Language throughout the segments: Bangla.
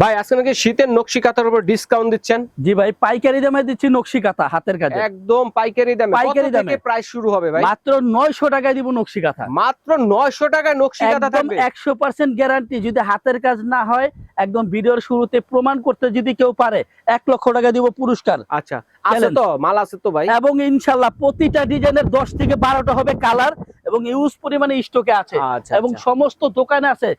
ভাই আজকে নাকি শীতের নকশি কাতার উপর ডিসকাউন্ট দিচ্ছেন? জি ভাই পাইকারি দামে দিচ্ছি নকশি কাঁথা হাতের কাজে। একদম পাইকারি দামে। পাইকারি কত দামে। প্রাইস শুরু হবে ভাই? মাত্র নয়শো টাকায় দিব নকশি কাঁথা। মাত্র 900 টাকায় নকশি কাঁথা একদম থাকবে? একশো পার্সেন্ট গ্যারান্টি যদি হাতের কাজ না হয় একদম ভিডিওর শুরুতে প্রমাণ করতে যদি কেউ পারে এক লক্ষ টাকা দিব পুরস্কার। আচ্ছা আছে তো মাল আছে তো ভাই? এবং ইনশাআল্লাহ প্রতিটা ডিজাইনের দশ থেকে বারোটা হবে কালার এবং ইউজ পরিমাণে স্টকে আছে। আচ্ছা এবং আচ্ছা। সমস্ত দোকানে আছে।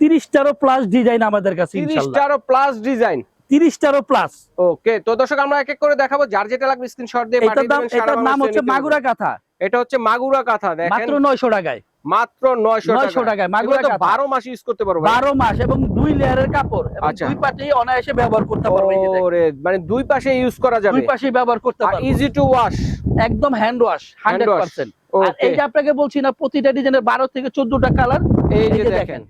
তিরিশটারও প্লাস ডিজাইন আমাদের কাছে 30 ইনশাল্লাহ প্লাস ডিজাইন তিরিশটারও প্লাস ওকে তো দর্শক আমরা এক এক করে দেখাবো। যার যেটা লাগবে স্ক্রিনশট দিয়ে এটার নাম হচ্ছে মাগুরা কাঁথা। এটা হচ্ছে মাগুরা কাঁথা দেখেন। মাত্র নয়শো টাকায়। মাত্র 900 900 টাকায় মাগুরা। 12 মাস ইউজ করতে পারব। বারো মাস এবং দুই লেয়ারের কাপড়। এবং আচ্ছা। দুই পাটেই অনায়াসে ব্যবহার করতে পারবে মানে দুই পাশে ইউজ করা যাবে। দুই পাশেই ব্যবহার করতে পারবে। ইজি টু ওয়াশ একদম হ্যান্ড ওয়াশ হান্ড্রেড। পার্সেন্ট আর এই যে আপনাকে বলছি না প্রতিটা ডিজাইনের বারো থেকে চোদ্দটা কালার এই যে দেখেন।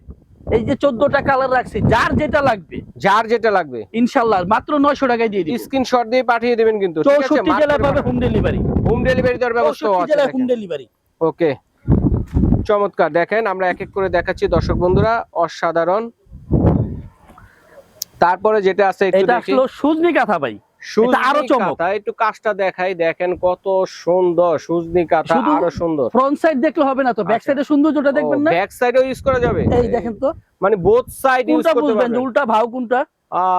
এই যে চোদ্দটা কালার রাখছি যার যেটা লাগবে যার যেটা লাগবে। ইনশাল্লাহ মাত্র নয়শো টাকায় দিয়ে দিই স্ক্রিনশট দিয়ে পাঠিয়ে দিবেন কিন্তু চৌষট্টি জেলায় পাবে হোম ডেলিভারি হোম ডেলিভারি দেওয়ার ব্যবস্থা জেলায় হোম ডেলিভারি ওকে। চমৎকার দেখেন আমরা এক এক করে দেখাচ্ছি দর্শক বন্ধুরা অসাধারণ। তারপরে যেটা আছে এটা আসলো সুজনি কাঁথা ভাই। আরও চমক। একটু কাজটা দেখাই দেখেন কত সুন্দর সুজনি কাঁথা আরও সুন্দর। ফ্রন্ট সাইড দেখলে হবে না তো ব্যাক আচ্ছা। সাইডে সৌন্দর্যটা দেখবেন না? ব্যাক সাইডেও ইউজ করা যাবে? এই দেখেন তো। মানে বোথ সাইড ইউজ করতে পারবেন। উল্টা ভাও কোনটা?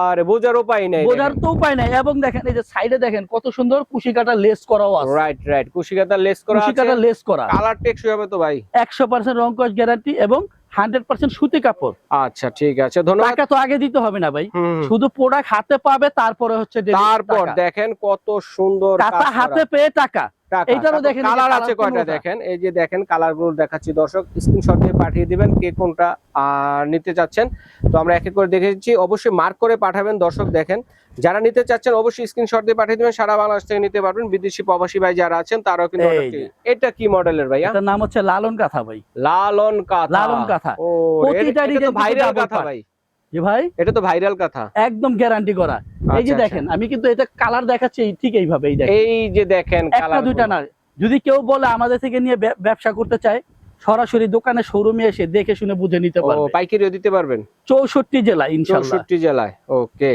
আর বোঝার উপায় নাই বোঝার তো উপায় নাই। এবং দেখেন এই যে সাইডে দেখেন কত সুন্দর কুশি কাটা লেস করাও আছে। রাইট রাইট কুশি লেস করা কুশি কাটা লেস করা। কালার টেকসই হবে তো ভাই। একশো পার্সেন্ট রং কস গ্যারান্টি এবং হান্ড্রেড পার্সেন্ট সুতি কাপড়। আচ্ছা ঠিক আছে ধন্যবাদ। টাকা তো আগে দিতে হবে না ভাই। শুধু প্রোডাক্ট হাতে পাবে তারপরে হচ্ছে তারপর দেখেন কত সুন্দর টাকা হাতে পেয়ে টাকা। এইটারও দেখেন কালার আছে কয়টা দেখেন? এই যে দেখেন কালারগুলো দেখাচ্ছি। দর্শক স্ক্রিনশট দিয়ে পাঠিয়ে দিবেন কে কোনটা নিতে চাচ্ছেন। তো আমরা এক এক করে দেখে দিচ্ছি অবশ্যই মার্ক করে পাঠাবেন। দর্শক দেখেন যারা নিতে চাচ্ছেন অবশ্যই স্ক্রিনশট দিয়ে পাঠিয়ে দিবেন। সারা বাংলাদেশ থেকে নিতে পারবেন। বিদেশি প্রবাসী ভাই যারা আছেন তারাও কিন্তু এটা কি মডেলের এটার নাম হচ্ছে লালন কাঁথা ভাই। লালন কাঁথা। লালন কাঁথা। ও এটা তো ভাইরাল কাঁথা ভাই। জি ভাই। এটা তো ভাইরাল কাঁথা। একদম গ্যারান্টি করা। এই যে আচ্ছা, দেখেন আমি কিন্তু এটা কালার দেখাচ্ছি ঠিক এইভাবে এই যে দেখেন একটা দুইটা না যদি কেউ বলে আমাদের থেকে নিয়ে ব্যবসা করতে চায় সরাসরি দোকানে শোরুমে এসে দেখে শুনে বুঝে নিতে পারবে। পাইকারিও দিতে পারবেন? চৌষট্টি জেলা ইনশাল্লাহ। চৌষট্টি জেলায় ওকে।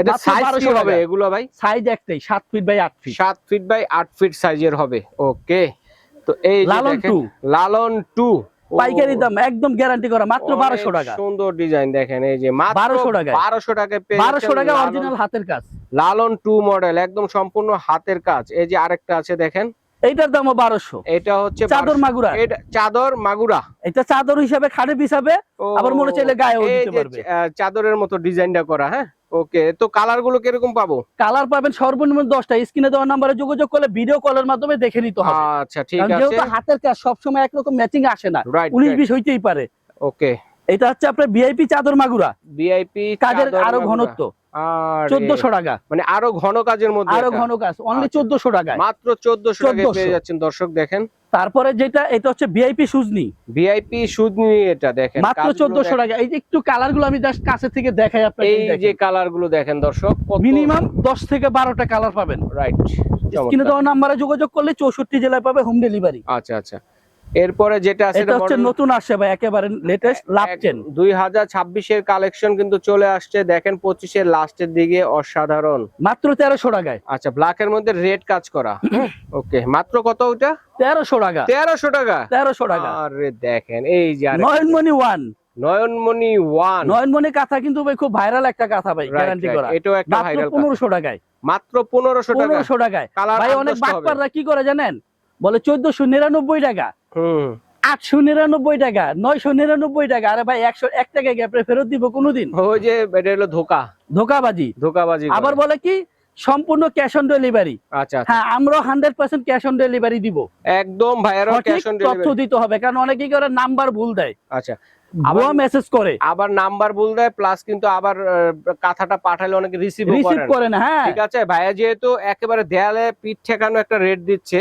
এটা সাইজ কি হবে এগুলো ভাই? সাইজ একটাই সাত ফিট বাই আট ফিট সাত ফিট বাই আট ফিট সাইজের হবে ওকে। তো এই লালন টু। লালন টু পাইকারি দাম একদম গ্যারান্টি করা মাত্র বারোশো টাকা। সুন্দর ডিজাইন দেখেন এই যে 1200 টাকায়। বারোশো পেয়ে বারোশো টাকা অরিজিনাল হাতের কাজ। লালন টু মডেল একদম সম্পূর্ণ হাতের কাজ। এই যে আরেকটা আছে দেখেন। এইটার দামও বারোশো। এটা হচ্ছে চাদর মাগুরা। এটা চাদর মাগুরা। এটা চাদর হিসাবে খাটে হিসাবে আবার মনে চাইলে গায়েও এই দিতে যে, পারবে। আহ, চাদরের মতো ডিজাইনটা করা হ্যাঁ? ওকে তো কালারগুলো কীরকম পাবো? কালার পাবেন সর্বনিম্ন দশটা। স্ক্রিনে দেওয়ার নাম্বারে যোগাযোগ করলে ভিডিও কলের মাধ্যমে দেখে নিতে হবে। আচ্ছা ঠিক আছে। যেহেতু হাতের কাজ সবসময় একরকম ম্যাচিং আসে না। উনিশ বিশ হইতেই পারে। ওকে। এটা হচ্ছে আপনার ভিআইপি চাদর মাগুরা। ভিআইপি কাজের আরও ঘনত্ব। চোদ্দশো টাকা। মানে আরও ঘন কাজের মধ্যে আরও ঘন কাজ অনলি আচ্ছা। চোদ্দশো টাকায়। মাত্র চোদ্দশো টাকায় 1400 পেয়ে যাচ্ছেন দর্শক দেখেন। তারপরে যেটা এটা হচ্ছে ভিআইপি সুজনি। এটা দেখেন। মাত্র। টাকা। এই যে একটু কালারগুলো আমি জাস্ট কাছে থেকে দেখাই আপনাকে এই যে কালারগুলো দেখেন দর্শক মিনিমাম থেকে বারোটা কালার পাবেন। রাইট স্ক্রিনে দেওয়া নাম্বারে যোগাযোগ করলে চৌষট্টি জেলায় পাবে হোম ডেলিভারি। আচ্ছা আচ্ছা। এরপরে যেটা আছে এটা হচ্ছে নতুন আসছে ভাই একেবারে লেটেস্ট দুই হাজার ছাব্বিশের কালেকশন কিন্তু চলে আসছে। দেখেন পঁচিশের লাস্টের দিকে অসাধারণ। মাত্র তেরোশো টাকায়। আচ্ছা ব্ল্যাক এর মধ্যে রেড কাজ করা। ওকে মাত্র কত ওটা তেরোশো টাকা। তেরোশো টাকা? তেরোশো টাকা। আরে দেখেন এই যে। নয়নমণি ওয়ান নয়নমণি ওয়ান নয়নমণি কাঁথা কিন্তু ভাই খুব ভাইরাল একটা কাঁথা ভাই গ্যারান্টি করা। এটাও একটা মাত্র ভাইরাল পনেরোশো টাকায়। মাত্র পনেরোশো টাকা। পনেরোশো টাকায়। কালার ভাই অনেক বাটপাররা কি করে জানেন? বলে চোদ্দশো নিরানব্বই টাকা। হুম আটশো নিরানব্বই টাকা নয়শো নিরানব্বই টাকা। আরে ভাই একশো এক টাকা গ্যাপে ফেরত দিব কোনোদিন। ওই যে এটা হলো ধোকা। ধোকাবাজি। ধোকাবাজি আবার বলে কি সম্পূর্ণ ক্যাশ অন ডেলিভারি আচ্ছা। হ্যাঁ আমরা hundred percent cash on delivery দিব। একদম ভাইয়ারও ক্যাশ অন তথ্য দিতে হবে কারণ অনেকেই করে নাম্বার ভুল দেয়। আচ্ছা। আবার- মেসেজ করে। আবার নাম্বার ভুল দেয় প্লাস কিন্তু আবার কাঁথাটা পাঠালে অনেকে রিসিভ রিসিভ। করে না। হ্যাঁ। ঠিক আছে ভাইয়া যেহেতু একেবারে দেয়ালে পিঠ ঠেকানো একটা রেট দিচ্ছে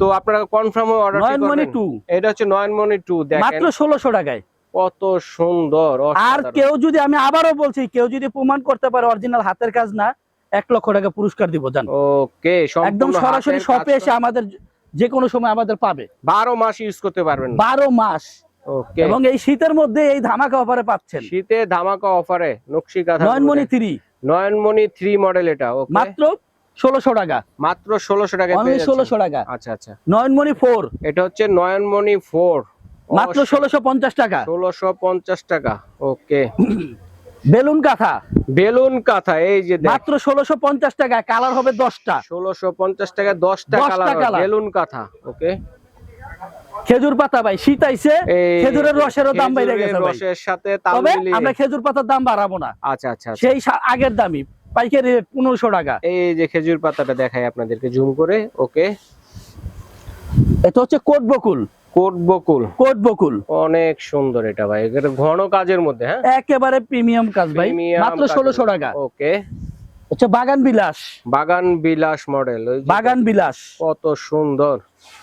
তো আপনারা কনফার্ম অর্ডার নয়নমণি টু এটা হচ্ছে নয়নমণি টু দেখেন। মাত্র ষোলোশো টাকায়। কত সুন্দর আর কেউ যদি আমি আবারও বলছি কেউ যদি প্রমাণ করতে পারে অরিজিনাল হাতের কাজ না এক লক্ষ টাকা পুরস্কার দিব জান। ওকে একদম সরাসরি শপে এসে আমাদের যে কোনো সময় আমাদের পাবে। বারো মাস ইউজ করতে পারবেন। বারো মাস। ওকে। এবং এই শীতের মধ্যে এই ধামাকা অফারে পাচ্ছেন। শীতে ধামাকা অফারে Nakshi Kantha Nayanmoni three Nayanmoni three model এটা ওকে। মাত্র ষোলোশো টাকা। মাত্র ষোলোশো টাকা ষোলোশো টাকা। আচ্ছা আচ্ছা। নয়নমণি ফোর। এটা হচ্ছে নয়নমণি ফোর। মাত্র ষোলোশো পঞ্চাশ টাকা। ষোলোশো পঞ্চাশ টাকা। ওকে। বেলুন কাঁথা। বেলুন কাঁথা এই যে মাত্র ষোলোশো পঞ্চাশ টাকা কালার হবে দশটা। ষোলোশো পঞ্চাশ টাকা দশটা কালার বেলুন কাঁথা ওকে। খেজুর পাতা ভাই শীত আইছে খেজুরের রসেরও দাম বেড়ে গেছে রসের সাথে তবে আমরা খেজুর পাতার দাম বাড়াবো না। আচ্ছা আচ্ছা আচ্ছা। সেই আগের দামই। পাইকারি পনেরোশো টাকা। এই যে খেজুর পাতাটা দেখাই আপনাদেরকে জুম করে ওকে। এটা হচ্ছে কোট বকুল। কোট বকুল। কোট বকুল। অনেক সুন্দর এটা ভাই এটা ঘন কাজের মধ্যে হ্যাঁ? একেবারে প্রিমিয়াম কাজ ভাই মাত্র ষোলোশো টাকা। ওকে। হচ্ছে বাগান বিলাস। বাগান বিলাস মডেল বাগান বিলাস। কত সুন্দর।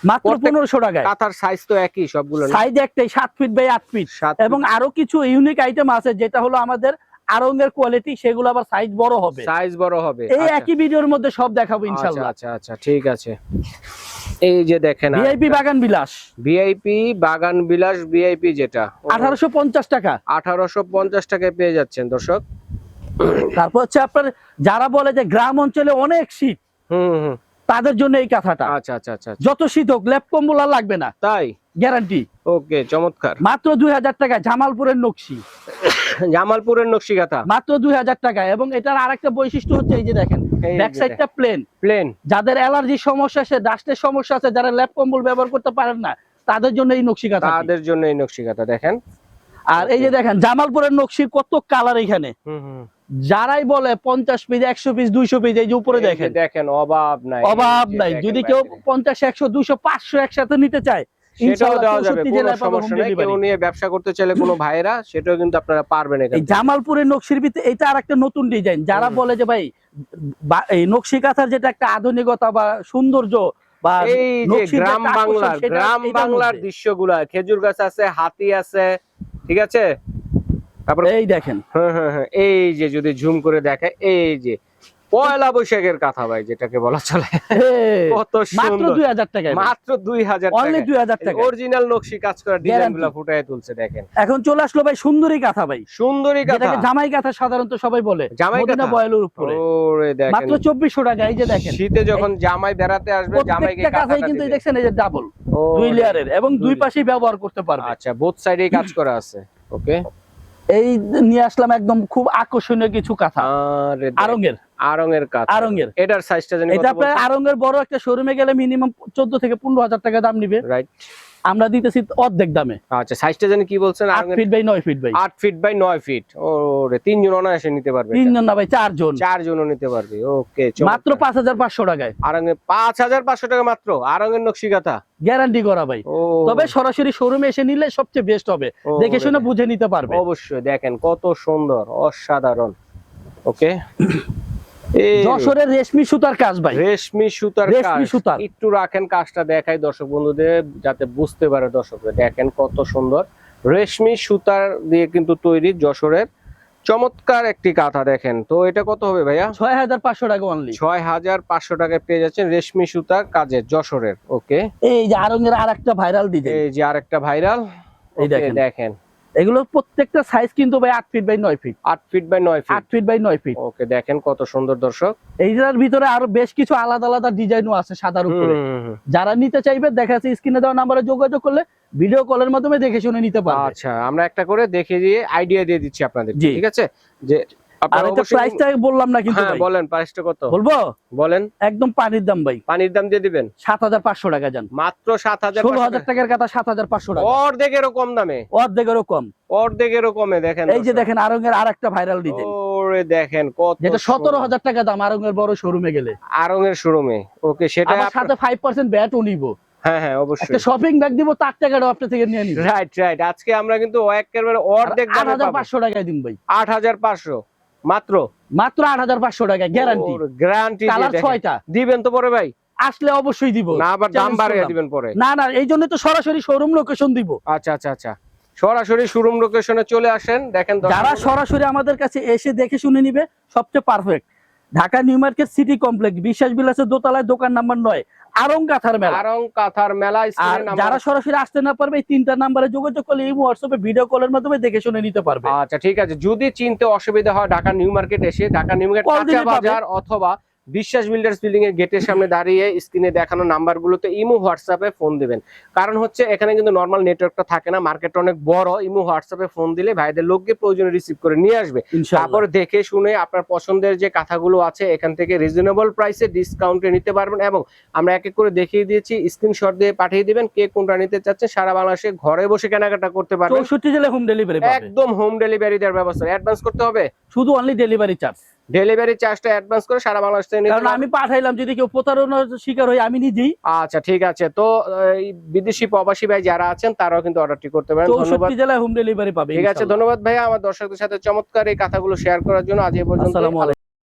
মাত্র প্রত্যেক- পনেরোশো টাকায়। কাঁথার সাইজ তো একই সবগুলো সাইজ একটাই সাত ফিট বাই আট ফিট এবং আরও কিছু ইউনিক আইটেম আছে যেটা হলো আমাদের আরঙ্গের কোয়ালিটি সেগুলো আবার সাইজ বড় হবে। সাইজ বড় হবে। এই আচ্ছা। একই ভিডিওর মধ্যে সব দেখাবো আচ্ছা ইনশাল্লাহ। আচ্ছা আচ্ছা ঠিক আছে। এই যে দেখেন ভিআইপি বাগান বিলাস। ভিআইপি বাগান বিলাস ভিআইপি যেটা। আঠারোশো পঞ্চাশ টাকা। আঠারোশো পঞ্চাশ টাকায় পেয়ে যাচ্ছেন দর্শক। তারপর হচ্ছে আপনার যারা বলে যে গ্রাম অঞ্চলে অনেক শীত হুম হুম। তাদের জন্য এই কথাটা। আচ্ছা আচ্ছা আচ্ছা আচ্ছা। যত শীত হোক ল্যাপ কম্বল আর লাগবে না। তাই? গ্যারান্টি ওকে চমৎকার। মাত্র দুই হাজার টাকা জামালপুরের নকশি। জামালপুরের নকশি কাঁথা মাত্র দুই হাজার টাকা এবং এটার আরেকটা বৈশিষ্ট্য হচ্ছে এই যে দেখেন ব্যাক সাইডটা প্লেন প্লেন যাদের অ্যালার্জির সমস্যা আছে ডাস্টের সমস্যা আছে যারা ল্যাপ কম্বল ব্যবহার করতে পারেন না তাদের জন্য এই নকশি কাঁথা তাদের জন্য এই নকশি কাঁথা দেখেন। আর এই যে দেখেন জামালপুরের নকশি কত কালার এখানে। যারাই বলে পঞ্চাশ পিস একশো পিস দুইশো পিস এই যে উপরে দেখেন। দেখেন অভাব নাই। অভাব নাই। যদি কেউ পঞ্চাশ একশো দুইশো পাঁচশো একসাথে নিতে চায় সেটাও দেওয়া যাবে কোনো সমস্যা নেই। কেউ নিয়ে ব্যবসা করতে চাইলে কোনো ভাইরা সেটাও কিন্তু আপনারা পারবেন এখান জামালপুরের নকশির ভিতরে এটা আর একটা নতুন ডিজাইন যারা বলে যে ভাই এই নকশি কাঁথার যেটা একটা আধুনিকতা বা সৌন্দর্য বা এই যে গ্রাম বাংলার গ্রাম বাংলার। দৃশ্যগুলা খেজুর গাছ আছে হাতি আছে ঠিক আছে? তারপর এই দেখেন। হ্যাঁ হ্যাঁ হ্যাঁ এই যে যদি ঝুম করে দেখে এই যে পয়লা বৈশাখের কথা ভাই যেটাকে বলা চলে। কত মাত্র সুন্দর। দুই হাজার টাকা মাত্র দুই হাজার অনলি দুই হাজার টাকা অরিজিনাল নকশি কাজ করা ডিজাইনগুলা ফুটায় তুলছে দেখেন। এখন চলে আসলো ভাই সুন্দরী কাঁথা ভাই। সুন্দরী কাঁথা। জামাই কাঁথা সাধারণত সবাই বলে। জামাই কাঁথা? বয়েলের উপরে। ওরে দেখেন। মাত্র চব্বিশশো টাকা এই যে দেখেন। শীতে যখন জামাই বেড়াতে আসবে জামাইকে কাঁথাটা কিন্তু দিবে। দেখছেন এই যে ডাবল দুই লেয়ারের এবং দুই দুই পাশেই ব্যবহার করতে পারবে। আচ্ছা বোথ সাইডেই কাজ করা আছে। ওকে এই নিয়ে আসলাম একদম খুব আকর্ষণীয় কিছু কথা। আরঙ্গের আরঙ্গের কাঠ আরঙ্গের এটার সাইজটা জানি এটা আপনার আরঙ্গের বড় একটা শোরুমে গেলে মিনিমাম চোদ্দ থেকে পনেরো হাজার টাকা দাম নেবে। রাইট আমরা দিতেছি অর্ধেক দামে। আচ্ছা সাইজটা জানি কি বলছেন? আট ফিট বাই নয় ফিট বাই আট ফিট বাই নয় ফিট ওরে তিনজন অনায়াসে নিতে পারবে তিনজন না ভাই চারজন। চারজনও নিতে পারবে ওকে মাত্র পাঁচ হাজার পাঁচশো টাকায়। আরঙে পাঁচ হাজার পাঁচশো টাকা মাত্র। আরঙের নকশি কাঁথা গ্যারান্টি করা ভাই। তবে সরাসরি শোরুমে এসে নিলে সবচেয়ে বেস্ট হবে। দেখে শুনে বুঝে নিতে পারবে। অবশ্যই দেখেন কত সুন্দর অসাধারণ। ওকে? যশোরের রেশমি সুতার কাজ ভাই। রেশমি সুতার রেশমি সুতার। একটু রাখেন কাজটা দেখাই দর্শক বন্ধুদের যাতে বুঝতে পারে দর্শকরা। দেখেন কত সুন্দর। রেশমি সুতার দিয়ে কিন্তু তৈরি যশোরের চমৎকার একটি কাঁথা দেখেন। তো এটা কত হবে ভাইয়া? ছয় হাজার পাঁচশো টাকা অনলি ছয় হাজার পাঁচশো টাকায় পেয়ে যাচ্ছেন রেশমি সুতার কাজের যশোরের। ওকে এই যে আরঙ্গের আর একটা ভাইরাল ডিজাইন এই যে আরেকটা ভাইরাল এই দেখেন। এগুলো প্রত্যেকটা সাইজ কিন্তু ভাই আট ফিট বাই নয় ফিট আট ফিট বাই নয় আট ফিট ফিট বাই নয় ফিট ওকে দেখেন কত সুন্দর দর্শক। এইটার ভিতরে আরও বেশ কিছু আলাদা আলাদা ডিজাইনও আছে সাদার উপরে। যারা নিতে চাইবে দেখা যাচ্ছে স্ক্রিনে দেওয়া নাম্বারে যোগাযোগ করলে ভিডিও কলের মাধ্যমে দেখে শুনে নিতে পারবে। আচ্ছা আমরা একটা করে দেখে দিয়ে আইডিয়া দিয়ে দিচ্ছি আপনাদের ঠিক আছে? যে আর এটা প্রাইসটা বললাম না কিন্তু হ্যাঁ ভাই। বলেন প্রাইসটা কত? বলব? বলেন। একদম পানির দাম ভাই। পানির দাম দিয়ে দিবেন? সাত হাজার পাঁচশো টাকা যান। মাত্র সাত হাজার টাকার কথা সাত হাজার পাঁচশো টাকা। অর্ধেকেরও কম দামে। অর্ধেকেরও কম। অর্ধেকেরও কমে দেখেন এই যে দেখেন আর একটা ভাইরাল ডিজাইন ওরে দেখেন কত যেটা সতেরো হাজার টাকা দাম আরঙ্গের বড় শোরুমে গেলে। আরং এর শোরুমে ওকে সেটা আমার সাথে ফাইভ পার্সেন্ট ব্যাটও নিব। হ্যাঁ হ্যাঁ অবশ্যই। একটা শপিং ব্যাগ দিব তার টাকাটাও আপনার থেকে নিয়ে রাইট রাইট আজকে আমরা কিন্তু একেবারে অর্ধেক দামে হাজার পাবো। পাঁচশো টাকায় দিন ভাই। আট হাজার পাঁচশো। মাত্র? মাত্র আট হাজার পাঁচশো টাকা গ্যারান্টি গ্যারান্টি কালার ছয়টা। দিবেন তো পরে ভাই? আসলে অবশ্যই দিব। না আবার দাম বাড়িয়ে দিবেন পরে। না না এই জন্য তো সরাসরি শোরুম লোকেশন দিব। আচ্ছা আচ্ছা আচ্ছা। সরাসরি শোরুম লোকেশনে চলে আসেন দেখেন যারা সরাসরি আমাদের কাছে এসে দেখে শুনে নিবে সবচেয়ে perfect Dhaka New Market City Complex বিশ্বাস বিলাসের দোতলায় দোকান নাম্বার নয় আরং কাথার মেলা। আরং কাথার মেলা আর যারা সরাসরি আসতে না পারবে এই তিনটা নাম্বারে যোগাযোগ করলে এই হোয়াটসঅ্যাপে ভিডিও কলের মাধ্যমে দেখে শুনে নিতে পারবে। আচ্ছা ঠিক আছে। যদি চিনতে অসুবিধা হয় ঢাকা নিউ মার্কেট এসে ঢাকা নিউ মার্কেট বাজার অথবা বিশ্বাস বিল্ডার্স বিল্ডিং এর গেটের সামনে দাঁড়িয়ে স্ক্রিনে দেখানো নাম্বারগুলোতে ইমো হোয়াটসঅ্যাপে ফোন দিবেন। কারণ হচ্ছে এখানে কিন্তু নর্মাল নেটওয়ার্কটা থাকে না মার্কেট অনেক বড় ইমো হোয়াটসঅ্যাপে ফোন দিলে ভাইদের লোককে প্রয়োজনে রিসিভ করে নিয়ে আসবে। তারপর দেখে শুনে আপনার পছন্দের যে কাঁথাগুলো আছে এখান থেকে রিজনেবল প্রাইসে ডিসকাউন্টে নিতে পারবেন এবং আমরা এক এক করে দেখিয়ে দিয়েছি স্ক্রিনশট দিয়ে পাঠিয়ে দিবেন কে কোনটা নিতে চাচ্ছেন সারা বাংলাদেশে ঘরে বসে কেনাকাটা করতে পারবেন। চৌষট্টি জেলায় হোম ডেলিভারি একদম হোম ডেলিভারি দেওয়ার ব্যবস্থা। অ্যাডভান্স করতে হবে? শুধু অনলি ডেলিভারি চার্জ ডেলিভারি চার্জটা অ্যাডভান্স করে সারা বাংলাদেশ থেকে কারণ আমি পাঠাইলাম যদি কেউ প্রতারণার শিকার হয় আমি নিজেই। আচ্ছা ঠিক আছে। তো এই বিদেশি প্রবাসী ভাই যারা আছেন তারাও কিন্তু অর্ডারটি করতে পারেন। ধন্যবাদ। জেলায় হোম ডেলিভারি পাবে ঠিক আছে ধন্যবাদ ভাই আমার দর্শকদের সাথে চমৎকার এই কথাগুলো শেয়ার করার জন্য আজ এই পর্যন্ত।